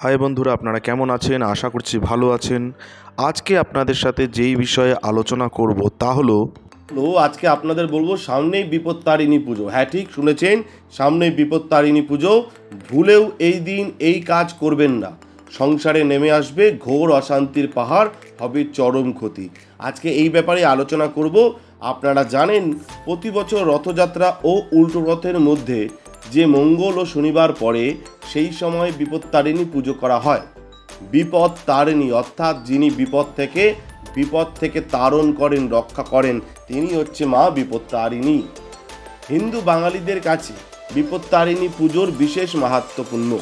High বন্ধুরা, আপনারা কেমন আছেন? আশা করছি ভালো আছেন। আজকে আপনাদের সাথে যেই বিষয়ে আলোচনা করব তা হলো আজকে আপনাদের বলব সামনেই বিপত্তারিণী পুজো। হ্যাঁ ঠিক শুনেছেন? সামনেই বিপত্তারিণী পুজো। ভুলেও এই দিন এই কাজ করবেন না। সংসারে নেমে আসবে, ঘোর অশান্তির পাহাড়, হবে চরম ক্ষতি। আজকে এই ব্যাপারে আলোচনা করব। আপনারা জানেন প্রতি বছর রথযাত্রা ও উল্টো রথের মধ্যে যে মঙ্গল ও শনিবার পরে সেই সময় বিপত্তারিণী পুজো করা হয়। বিপদ তারিণী অর্থাৎ যিনি বিপদ থেকে বিপদ থেকে তারণ করেন, রক্ষা করেন, তিনি হচ্ছে মা বিপত্তারিণী। হিন্দু বাঙালিদের কাছে বিপত্তারিণী পুজোর বিশেষ মাহাত্মপূর্ণ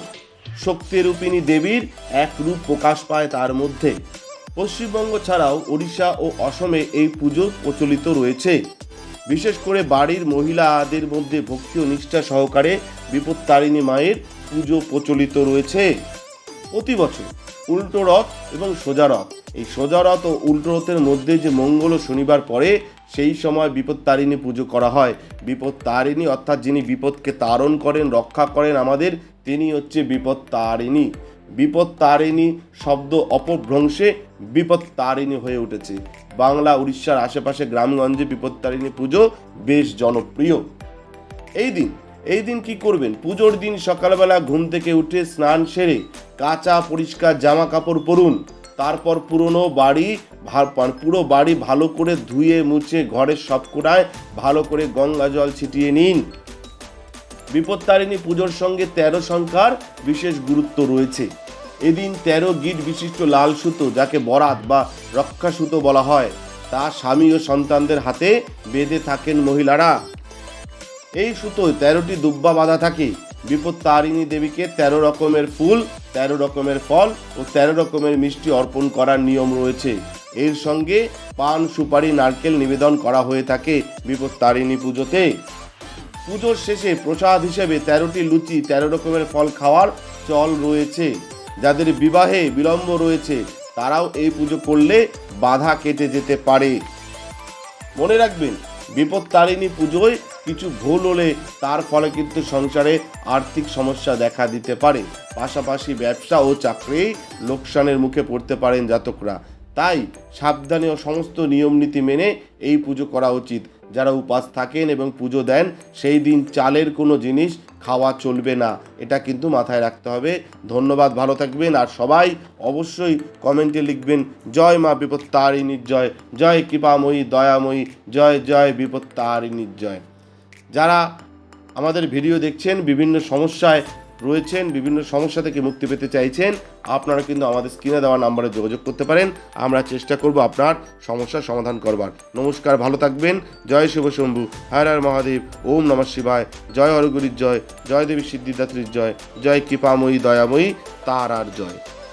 শক্তিরূপিণী দেবীর এক রূপ প্রকাশ পায় তার মধ্যে। পশ্চিমবঙ্গ ছাড়াও ওড়িশা ও অসমে এই পুজো প্রচলিত রয়েছে। বিশেষ করে বাড়ির মহিলাদের মধ্যে ভক্তি ও নিষ্ঠা সহকারে বিপত্তারিণী মায়ের পুজো প্রচলিত রয়েছে। প্রতি বছর উল্টো রথ এবং সোজা রথ। এই সোজা রথ ও উল্টো রথের মধ্যে যে মঙ্গল ও শনিবার পরে সেই সময় বিপত্তারিণী পুজো করা হয়। বিপত্তারিণী অর্থাৎ যিনি বিপদকে তারণ করেন, রক্ষা করেন আমাদের, তিনি হচ্ছে বিপত্তারিণী বিপত্তারিণী শব্দ অপভ্রংশে বিপত্তারিণী হয়ে উঠেছে। বাংলা, উড়িষ্যার আশেপাশে গ্রামগঞ্জে বিপত্তারিণী পুজো বেশ জনপ্রিয়। এই দিন এই দিন কি করবেন? পুজোর দিন সকালবেলা ঘুম থেকে উঠে স্নান সেরে কাঁচা পরিষ্কার জামা কাপড় পরুন। তারপর পুরনো বাড়ি পুরো বাড়ি ভালো করে ধুয়ে মুছে ঘরের সব কোণায় ভালো করে গঙ্গা জল ছিটিয়ে নিন। বিপত্তারিণী পুজোর সঙ্গে তেরো সংখ্যার বিশেষ গুরুত্ব রয়েছে। এদিন তেরো গিট বিশিষ্ট লাল সুতো, যাকে বরাত বা রক্ষা সুতো বলা হয়, তা স্বামী ও সন্তানদের হাতে বেঁধে থাকেন মহিলারা। এই সুতোয় তেরোটি দুব্বা বাঁধা থাকে। বিপদ তারিণী দেবীকে তেরো রকমের ফুল, তেরো রকমের ফল ও তেরো রকমের মিষ্টি অর্পণ করার নিয়ম রয়েছে। এর সঙ্গে পান, সুপারি, নারকেল নিবেদন করা হয়ে থাকে বিপদ তারিণী পুজোতে। পুজোর শেষে প্রসাদ হিসেবে তেরোটি লুচি, তেরো রকমের ফল খাওয়ার চল রয়েছে। যাদের বিবাহে বিলম্ব রয়েছে, তারাও এই পুজো করলে বাধা কেটে যেতে পারে। মনে রাখবেন, বিপত্তারিণী পুজোয় কিছু ভুল হলে তার ফলে কিন্তু সংসারে আর্থিক সমস্যা দেখা দিতে পারে। পাশাপাশি ব্যবসা ও চাকরি লোকসানের মুখে পড়তে পারেন জাতকরা। তাই সাবধানে ও সমস্ত নিয়ম নীতি মেনে এই পুজো করা উচিত। যারা উপাস থাকেন এবং পুজো দেন, সেই দিন চালের কোনো জিনিস খাওয়া চলবে না। এটা কিন্তু মাথায় রাখতে হবে। ধন্যবাদ, ভালো থাকবেন। আর সবাই অবশ্যই কমেন্টে লিখবেন, জয় মা বিপত্তারিণীর জয় জয় কৃপাময়ী, দয়াময়ী, জয় জয় বিপত্তারিণীর জয়। যারা আমাদের ভিডিও দেখছেন, বিভিন্ন সমস্যায় রয়েছেন, বিভিন্ন সমস্যা থেকে মুক্তি পেতে চাইছেন, আপনারা কিন্তু আমাদের স্ক্রিনে দেওয়া নাম্বারে যোগাযোগ করতে পারেন। আমরা চেষ্টা করব আপনার সমস্যার সমাধান করবার। নমস্কার, ভালো থাকবেন। জয় শিব শম্ভু। হায় হর মহাদেব। ওম নমঃ শিবায়। জয় হরগুরির জয়। জয় দেবী সিদ্ধিদাত্রীর জয়। জয় কৃপাময়ী, দয়াময়ী তার আর জয়।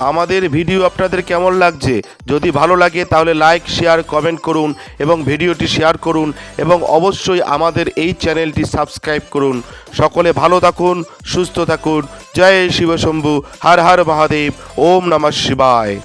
আমাদের ভিডিও আপনাদের কেমন লাগছে? যদি ভালো লাগে, তাহলে লাইক, শেয়ার, কমেন্ট করুন এবং ভিডিওটি শেয়ার করুন এবং অবশ্যই আমাদের এই চ্যানেলটি সাবস্ক্রাইব করুন। সকলে ভালো থাকুন, সুস্থ থাকুন। জয় শিবশম্ভু। হর হর মহাদেব। ওম নমঃ শিবায়।